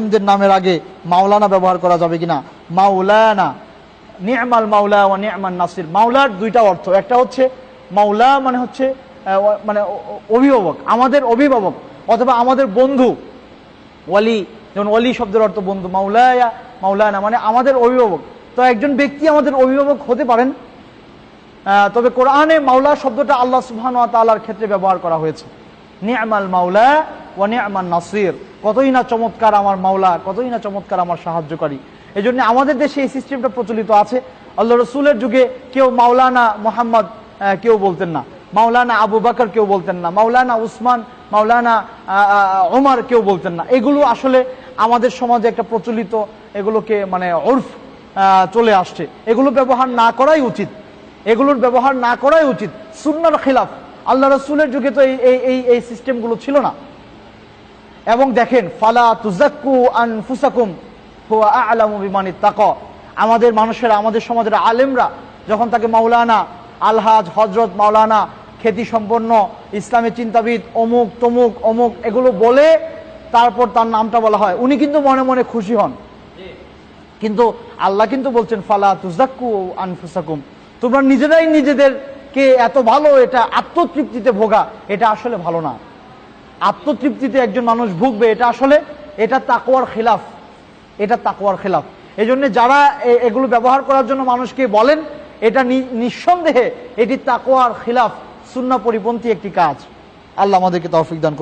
মুসলিমদের নামের আগে মাওলানা ব্যবহার করা যাবে কিনা? মাওলানা নিয়মাল মাওলা ও নিয়মান নাসির। মাওলার দুইটা অর্থ। একটা হচ্ছে মাওলা মানে হচ্ছে মানে অভিভাবক, আমাদের অভিভাবক অথবা আমাদের বন্ধু। ওয়ালি, যেমন ওয়ালি শব্দের অর্থ বন্ধু। মাওলায়া, মাওলানা মানে আমাদের অভিভাবক। তো একজন ব্যক্তি আমাদের অভিভাবক হতে পারেন। তবে কোরআনে মাওলা শব্দটা আল্লাহ সুবহান ওয়া ক্ষেত্রে ব্যবহার করা হয়েছে। নি'মাল মাওলা ওয়া নি'মান নাসির। কতই না চমৎকার আমার মাওলা কতই না চমৎকার আমার সাহায্যকারী। এই জন্য আমাদের দেশে এই সিস্টেমটা প্রচলিত আছে। আল্লাহ রসুলের যুগে কেউ মাওলানা মোহাম্মদ কেউ বলতেন না। মাওলানা আবু বাকর কেউ বলতেন না। মাওলানা উসমান মাওলানা আহ, কেউ বলতেন না। এগুলো আসলে আমাদের সমাজে একটা প্রচলিত এগুলোকে মানে ওরফ চলে আসছে। এগুলো ব্যবহার না করাই উচিত। এগুলোর ব্যবহার না করাই উচিত। সুন্নার খিলাফ। আল্লাহ রসুলের যুগে তো এই এই সিস্টেমগুলো ছিল না। এবং দেখেন, ফালা তুজাক্কু আনফুসাকুম, হুয়া আ'লামু বিমানিত তাকা আমাদের মানুষেরা, আমাদের সমাজের আলেমরা, যখন তাকে মাওলানা আলহাজ হজরত মাওলানা খ্যাতি সম্পন্ন ইসলামী চিন্তাবিদ অমুক, তমুক, অমুক, এগুলো বলে তারপর তার নামটা বলা হয়। উনি কিন্তু মনে মনে খুশি হন। কিন্তু আল্লাহ কিন্তু বলছেন, ফালা তুজাক্কু আনফুসাকুম। তোমরা নিজেরাই নিজেদেরকে এত ভালো, এটা আত্মতৃপ্তিতে ভোগা, এটা আসলে ভালো না। আত্মতৃপ্তিতে একজন মানুষ ভুগবে, এটা আসলে এটা তাকোয়ার খিলাফ। এটা তাকোয়ার খিলাফ। এই যারা এগুলো ব্যবহার করার জন্য মানুষকে বলেন, এটা নিঃসন্দেহে এটি তাকোয়ার খিলাফ সুন্না পরিপন্থী একটি কাজ। আল্লাহ আমাদেরকে তৌফিক দান।